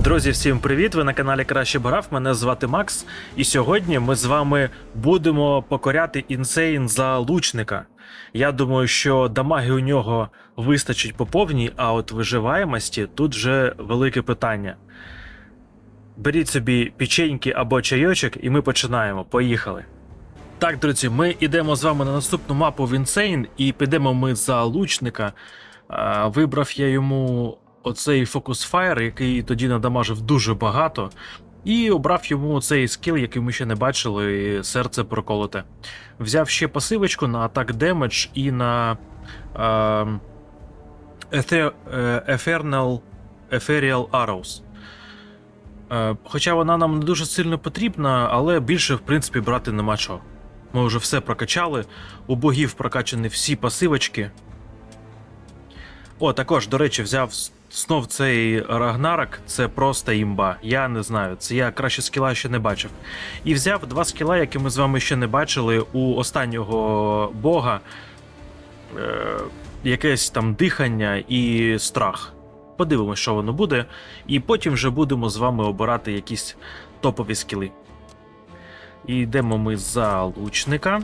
Друзі, всім привіт! Ви на каналі Краще Бограв. Мене звати Макс. І сьогодні ми з вами будемо покоряти інсейн за лучника. Я думаю, що дамаги у нього вистачить по повній, а от виживаємості тут вже велике питання. Беріть собі печеньки або чайочок, і ми починаємо. Поїхали. Так, друзі, ми йдемо з вами на наступну мапу в Інсейн, і підемо ми за лучника. Вибрав я йому оцей Focus Fire, який тоді надамажив дуже багато, і обрав йому цей скіл, який ми ще не бачили, серце проколоте. Взяв ще пасивочку на атак демедж і на е, Ether, е, Ethereal Arrows. Е, Хоча вона нам не дуже сильно потрібна, але більше, в принципі, брати нема чого. Ми вже все прокачали. У богів прокачані всі пасивочки. О, також, до речі, взяв знов цей Рагнарак, це просто імба. Я не знаю, це я краще скіла ще не бачив. І взяв два скіла, які ми з вами ще не бачили у останнього бога. Е, якесь там дихання і страх. Подивимось, що воно буде, і потім вже будемо з вами обирати якісь топові скіли. І йдемо ми за лучника.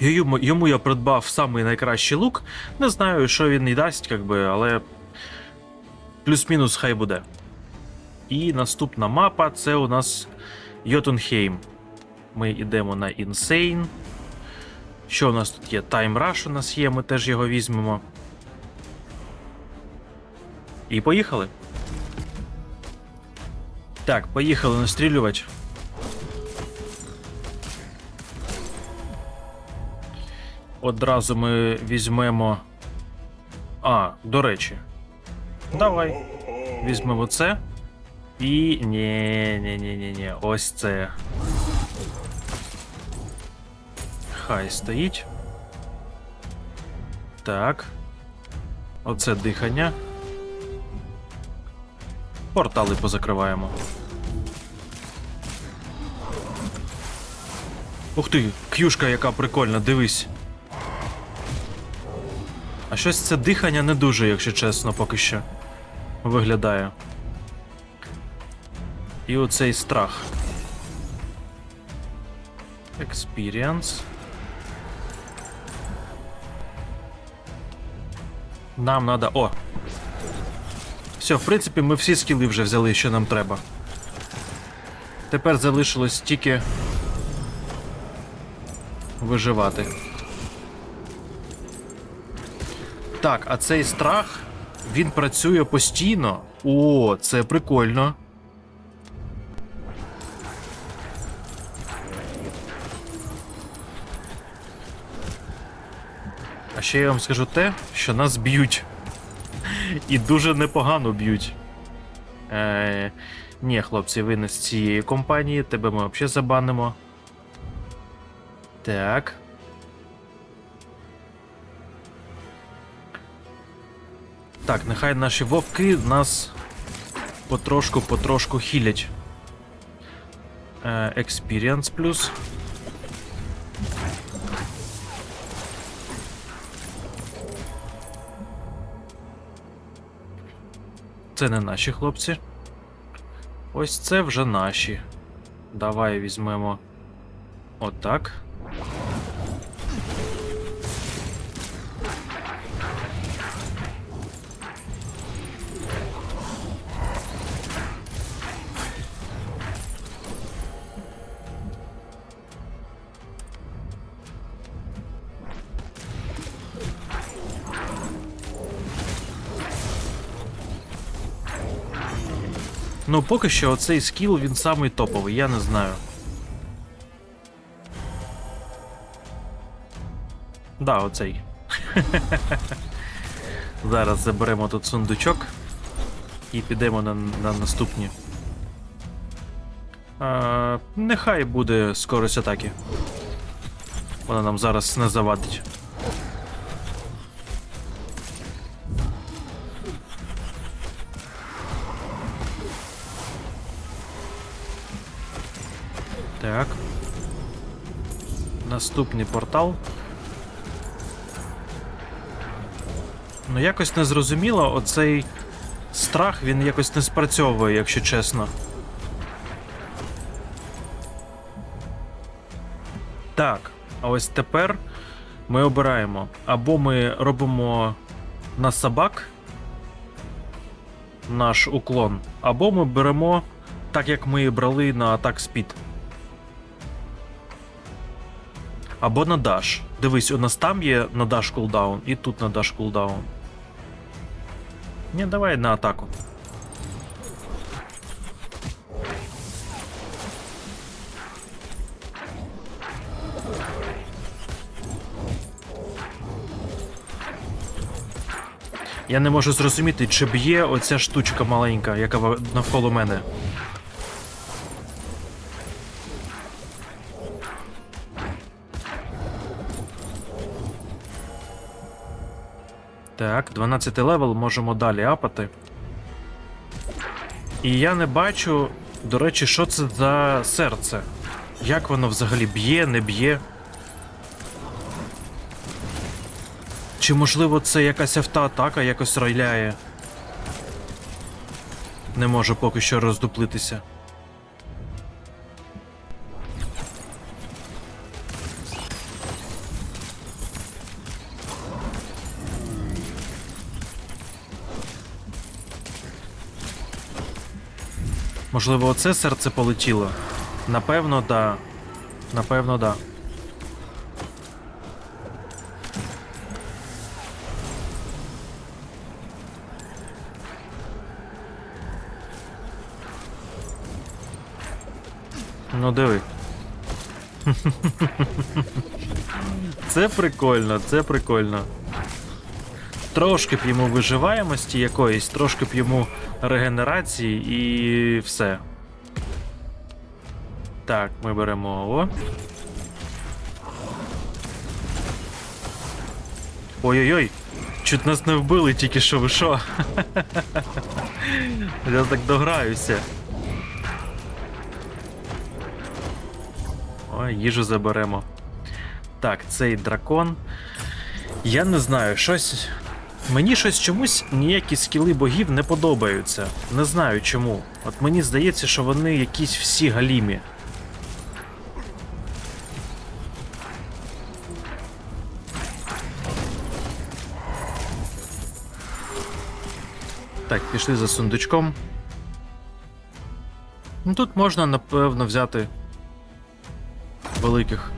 Йому, йому я придбав самий найкращий лук. Не знаю, що він і дасть, как би, але плюс-мінус хай буде. І наступна мапа це у нас Йотунхейм. Ми йдемо на Insane. Що у нас тут є? Time Rush у нас є, ми теж його візьмемо. І поїхали. Так, поїхали настрілювати. Одразу ми візьмемо. А, до речі. Давай. Візьмемо це. І. Ні, ні, ні, ні, ні. Ось це. Хай стоїть. Так. Оце дихання. Портали позакриваємо. Ух ти, к'юшка яка прикольна, дивись. А щось це дихання не дуже, якщо чесно, поки що. Виглядає. І оцей страх. Experience. Нам надо. О! Все, в принципі, ми всі скіли вже взяли, що нам треба. Тепер залишилось тільки виживати. Так, а цей страх він працює постійно. О, це прикольно. А ще я вам скажу те, що нас б'ють. І дуже непогано б'ють. Е, ні, хлопці, ви не з цієї компанії, тебе ми взагалі забанимо. Так. Так, нехай наші вовки нас потрошку-потрошку хілять. Е, плюс. Це не наші хлопці. Ось це вже наші. Давай візьмемо отак. Ну, поки що оцей скіл він самий топовий, я не знаю. Да, оцей. Зараз заберемо тут сундучок і підемо на, на наступні. А, нехай буде скорость атаки. Вона нам зараз не завадить. Так. Наступний портал. Ну, якось незрозуміло оцей страх він якось не спрацьовує, якщо чесно. Так, а ось тепер ми обираємо. Або ми робимо на собак наш уклон, або ми беремо так, як ми брали на атак спід. Або на даш. Дивись, у нас там є на даш кулдаун, і тут на даш кулдаун. Ні, давай на атаку. Я не можу зрозуміти, чи б'є оця штучка маленька, яка навколо мене. Так, 12 левел можемо далі апати. І я не бачу, до речі, що це за серце. Як воно взагалі б'є, не б'є. Чи можливо це якась автоатака якось райляє? Не можу поки що роздуплитися. Можливо, оце серце полетіло? Напевно, да. Напевно, да. Ну диви. Це прикольно, це прикольно. Трошки б йому виживаємості якоїсь, трошки б йому регенерації і все. Так, ми беремо о. Ой-ой-ой! Чуть нас не вбили тільки що ви що? Я так дограюся. Ой, їжу заберемо. Так, цей дракон. Я не знаю, щось. Мені щось чомусь ніякі скіли богів не подобаються. Не знаю чому. От мені здається, що вони якісь всі галімі. Так, пішли за сундучком. Ну тут можна, напевно, взяти великих.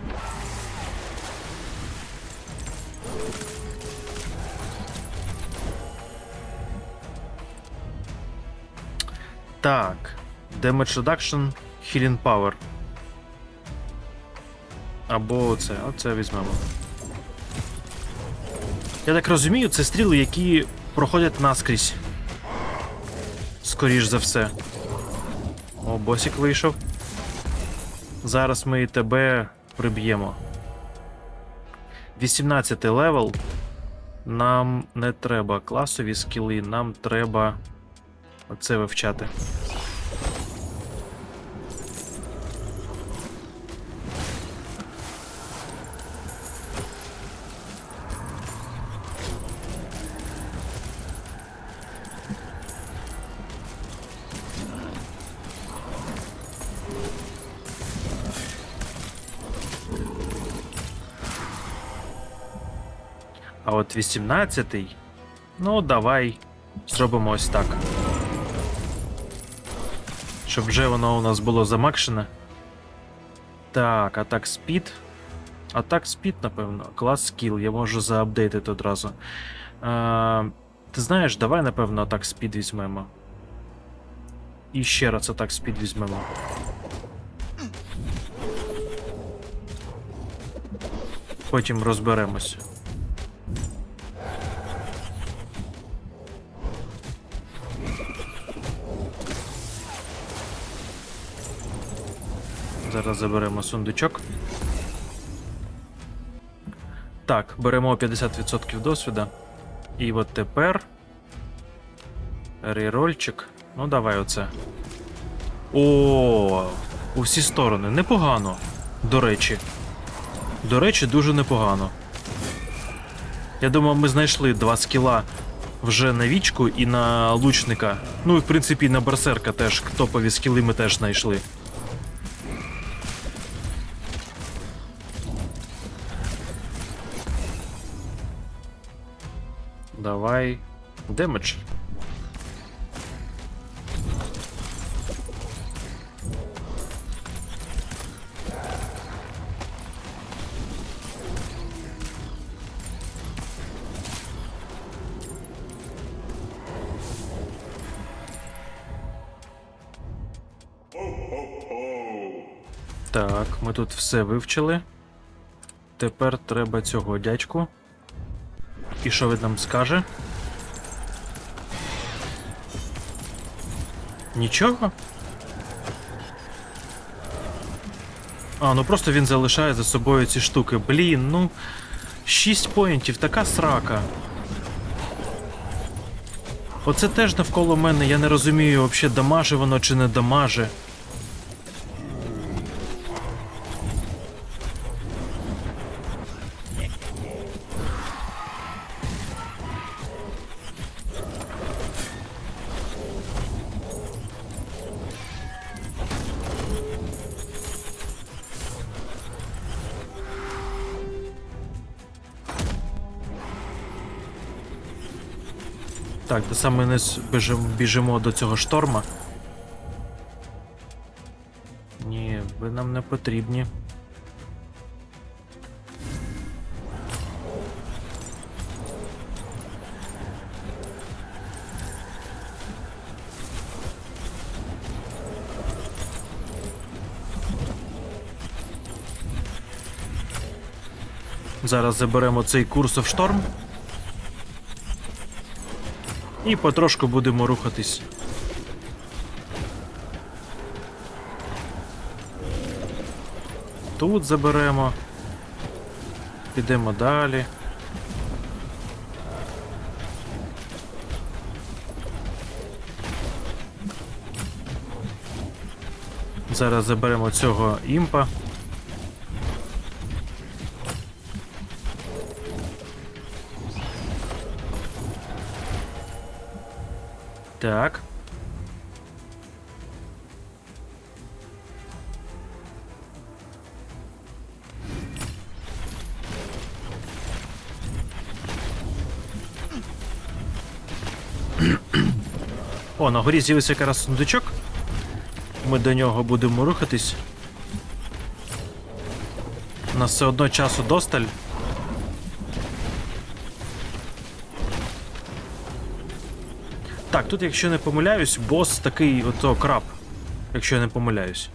Так. Damage reduction, healing power. Або це, оце візьмемо. Я так розумію, це стріли, які проходять наскрізь. Скоріш за все. О, босик вийшов. Зараз ми і тебе приб'ємо. 18 левел. Нам не треба класові скіли, нам треба оце вивчати. А от 18-й. Ну, давай зробимо ось так. Щоб вже воно у нас було замакшене. Так, атак спід. Атак спід, напевно. Клас скіл, я можу заапдейтити одразу. А, ти знаєш, давай, напевно, атак спід візьмемо. І ще раз атак спід візьмемо. Потім розберемося. Зараз заберемо сундучок. Так, беремо 50% досвіда. І от тепер. Рерольчик. Ну, давай оце. О, у всі сторони. Непогано. До речі. До речі, дуже непогано. Я думав, ми знайшли два скіла вже на вічку і на лучника. Ну і в принципі на берсерка теж топові скіли ми теж знайшли. Давай. Демедж. Так, ми тут все вивчили. Тепер треба цього дядьку. І що він нам скаже? Нічого? А, ну просто він залишає за собою ці штуки. Блін, ну. 6 поінтів, така срака. Оце теж навколо мене, я не розумію, взагалі дамаже воно чи не дамаже. Так, де саме не біжимо, біжимо до цього шторма. Ні, ви нам не потрібні. Зараз заберемо цей курсов шторм. І потрошку будемо рухатись. Тут заберемо. Підемо далі. Зараз заберемо цього імпа. Так. О, на горі з'явився якраз сундучок. Ми до нього будемо рухатись. У нас все одно часу досталь. Так, тут, якщо не помиляюсь, бос такий ото краб. Якщо я не помиляюсь.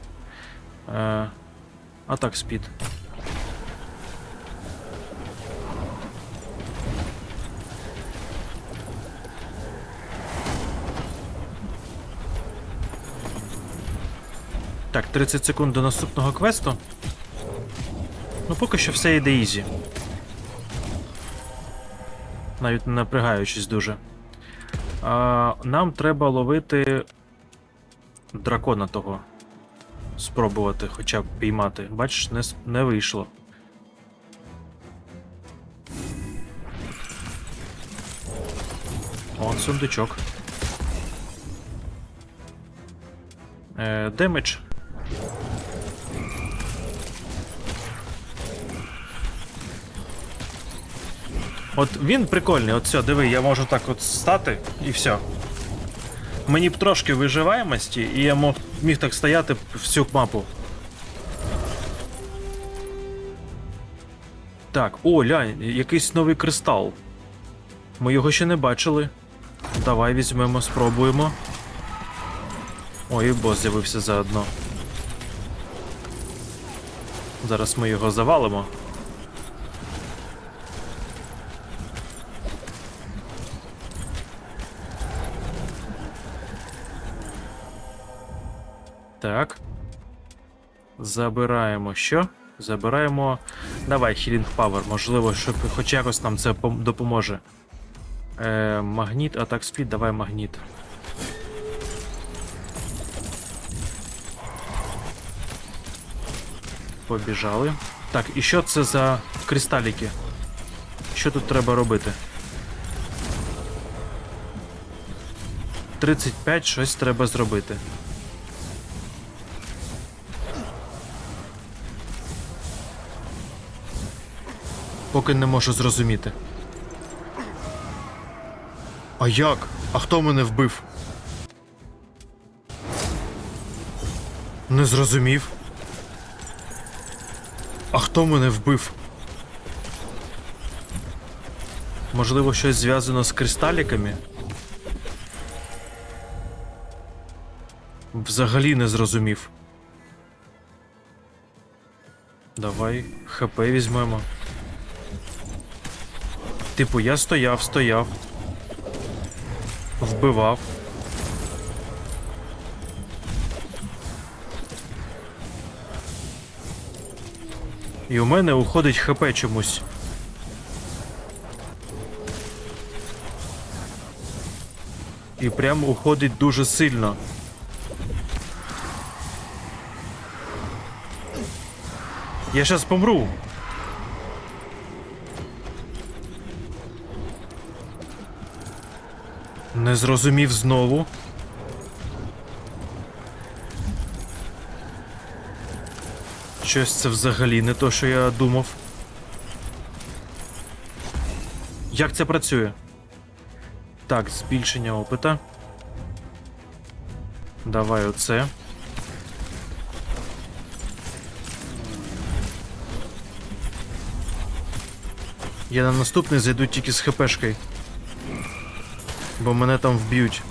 Е, а так, спід. Так, 30 секунд до наступного квесту. Ну, поки що все йде ізі. Навіть не напрягаючись дуже. А, нам треба ловити дракона того. Спробувати хоча б піймати. Бачиш, не, не вийшло. Он сундучок. Е, демедж. От він прикольний, от все, диви, я можу так от стати і все. Мені б трошки виживаємості, і я мог, міг так стояти всю мапу. Так, о, лянь, якийсь новий кристал. Ми його ще не бачили. Давай візьмемо, спробуємо. Ой, бос з'явився заодно. Зараз ми його завалимо. Так. Забираємо що? Забираємо. Давай, Healing Power. Можливо, щоб хоч якось нам це допоможе. Е, магніт, атак спід, давай магніт. Побіжали. Так, і що це за кристаліки? Що тут треба робити? 35 щось треба зробити. Поки не можу зрозуміти. А як? А хто мене вбив? Не зрозумів. А хто мене вбив? Можливо, щось зв'язано з кристаліками? Взагалі не зрозумів. Давай, ХП візьмемо. Типу, я стояв, стояв. Вбивав. І у мене уходить ХП чомусь. І прям уходить дуже сильно. Я щас помру. Не зрозумів знову. Щось це взагалі не то, що я думав. Як це працює? Так, збільшення опита. Давай оце. Я на наступний зайду тільки з хпшкою. Бо мене там вб'ють.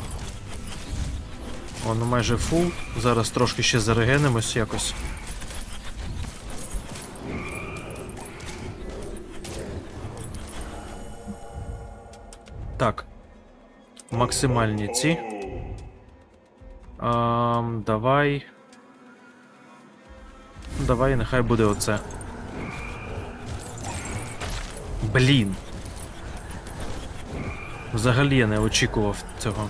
Воно майже фул. Зараз трошки ще зарегенимось якось. Так. Максимальні ці. Ам, давай. Давай, нехай буде оце. Блін. Взагалі я не очікував цього.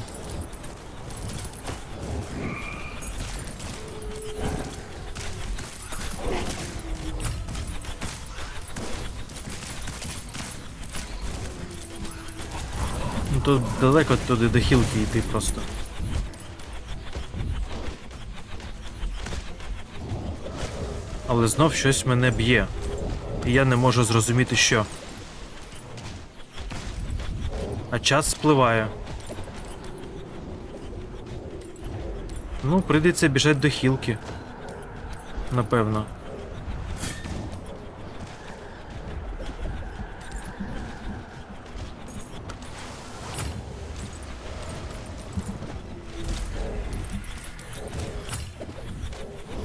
Ну тут далеко туди до хілки йти просто. Але знов щось мене б'є. І я не можу зрозуміти що. А час спливає. Ну, прийдеться біжати до хілки. Напевно.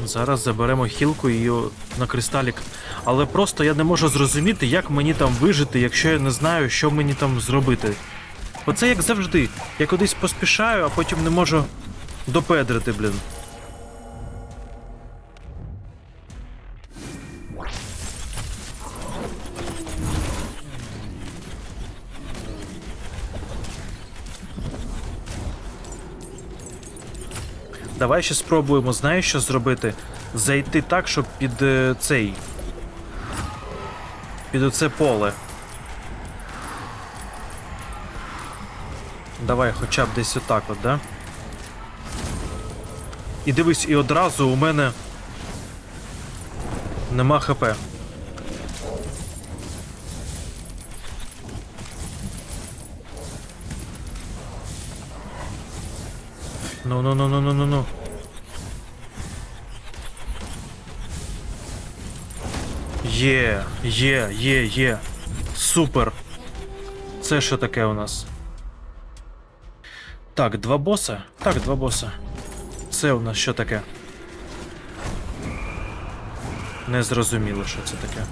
Зараз заберемо хілку і на кристалік. Але просто я не можу зрозуміти, як мені там вижити, якщо я не знаю, що мені там зробити. Оце як завжди. Я кудись поспішаю, а потім не можу допедрити, блін. Давай ще спробуємо, знаєш, що зробити? Зайти так, щоб під е, цей. Під оце поле. Давай хоча б десь отак от, да? І дивись, і одразу у мене нема ХП. Ну, ну, ну, ну, ну, ну, ну. Є, є, є, є. Супер. Це що таке у нас? Так, два боса? Так, два боса. Це у нас що таке? Не зрозуміло, що це таке.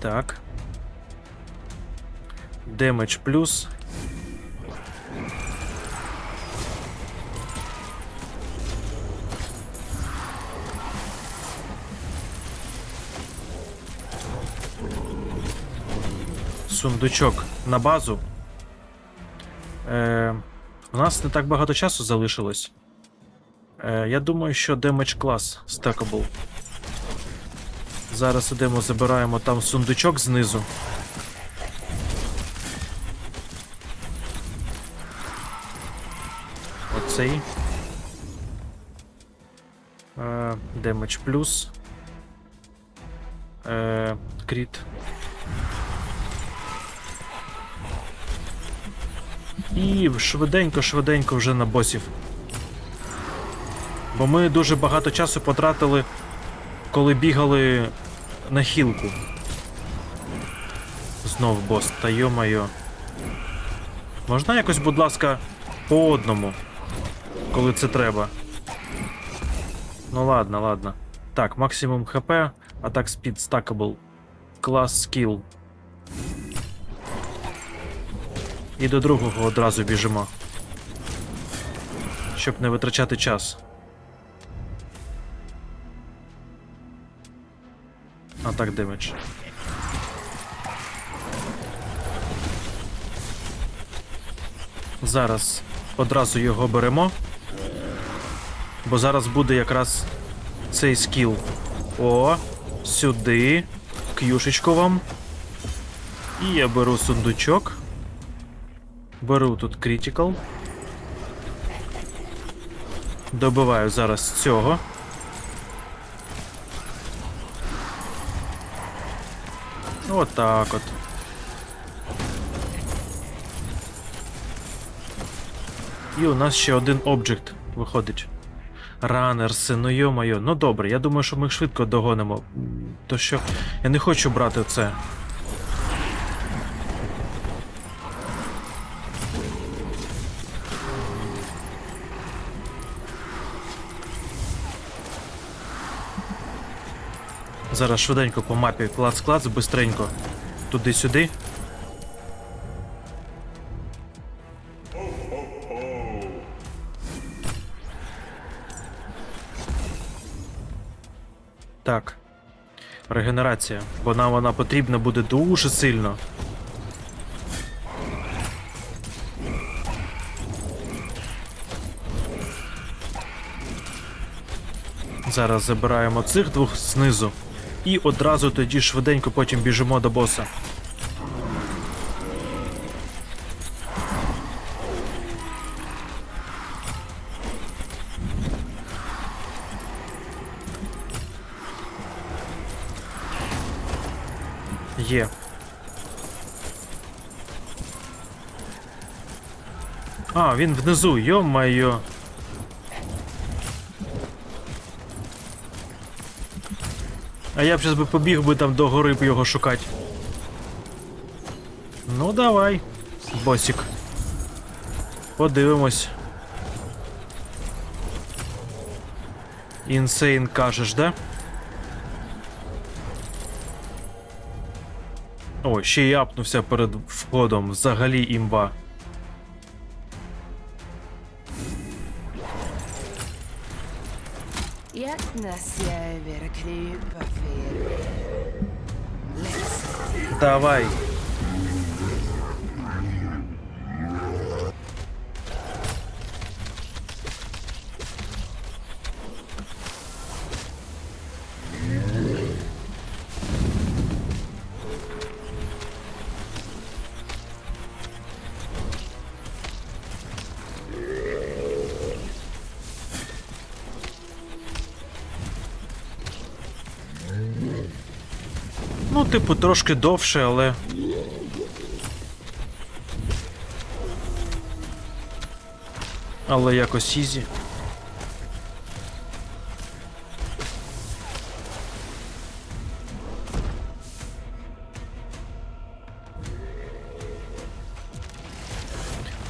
Так. Демедж плюс. сундучок на базу. Е, У нас не так багато часу залишилось. Е, Я думаю, що демедж клас стекабл. Зараз ідемо, забираємо там сундучок знизу. Оцей. Демедж плюс. Кріт. І швиденько-швиденько вже на босів. Бо ми дуже багато часу потратили, коли бігали на хілку. Знов бос, та йо-майо. Можна якось, будь ласка, по одному, коли це треба. Ну ладно, ладно. Так, максимум хп, атак спід стакабл. Клас скіл. І до другого одразу біжимо. Щоб не витрачати час. Атак демедж. Зараз одразу його беремо. Бо зараз буде якраз цей скіл. О, сюди. К'юшечку вам. І я беру сундучок. Беру тут критикал. Добиваю зараз цього. Отак от. І у нас ще один обджект виходить. Ранерси, ну йо-моє. Ну добре, я думаю, що ми їх швидко догонимо. То що я не хочу брати це. Зараз швиденько по мапі клац-клац, бистренько. Туди-сюди. Так. Регенерація. Бо нам вона потрібна буде дуже сильно. Зараз забираємо цих двох знизу. І одразу тоді швиденько потім біжимо до боса. Є. А, він внизу, йо-майо. А я б зараз би побіг би там до гори б його шукати. Ну давай, босик. Подивимось. Інсейн кажеш, да? О, ще й апнувся перед входом. Взагалі імба. Hjärtnas jag över krypa Давай. Ну, типу, трошки довше, але. Але якось ізі.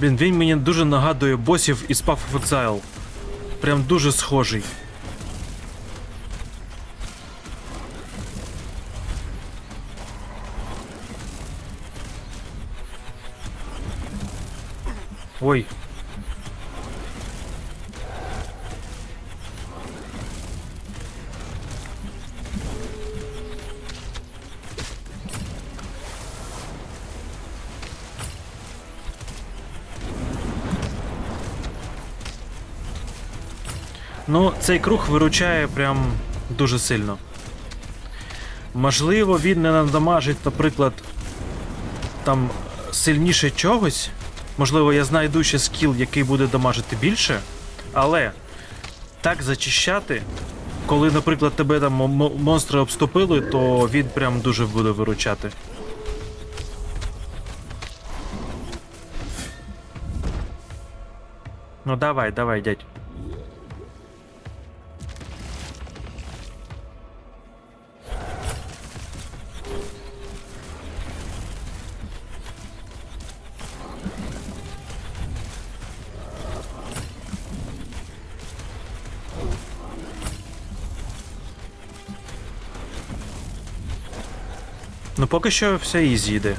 Блін, він мені дуже нагадує босів із Path of Exile. Прям дуже схожий. Ой. Ну, цей круг виручає прям дуже сильно. Можливо, він не надамажить, наприклад, там сильніше чогось. Можливо, я знайду ще скіл, який буде дамажити більше, але так зачищати, коли, наприклад, тебе там монстри обступили, то він прям дуже буде виручати. Ну давай, давай, дядь. Ну поки що все ізі йде.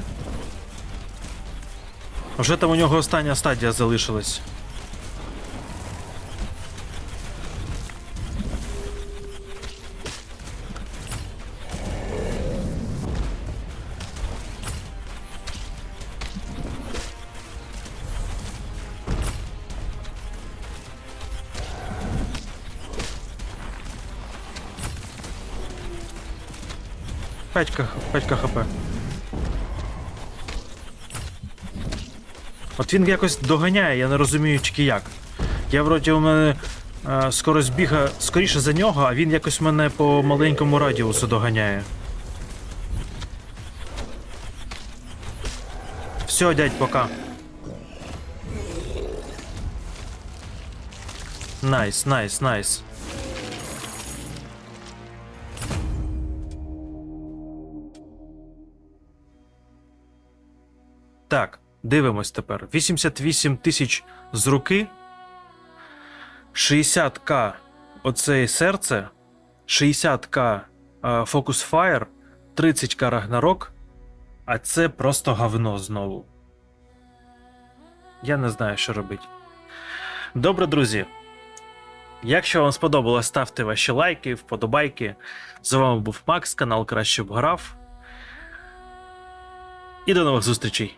Вже там у нього остання стадія залишилась. П'ятька, він якось доганяє, я не розумію тільки як. Я вроді у мене е, скорость біга скоріше за нього, а він якось мене по маленькому радіусу доганяє. Все, дядь, пока. Найс, найс, найс. Так, дивимось тепер. 88 тисяч з руки. 60к оце серце. 60к е, Focus Fire, 30к Ragnarok. А це просто говно знову. Я не знаю, що робити. Добре, друзі. Якщо вам сподобалось, ставте ваші лайки, вподобайки. З вами був Макс, канал Краще б грав. І до нових зустрічей.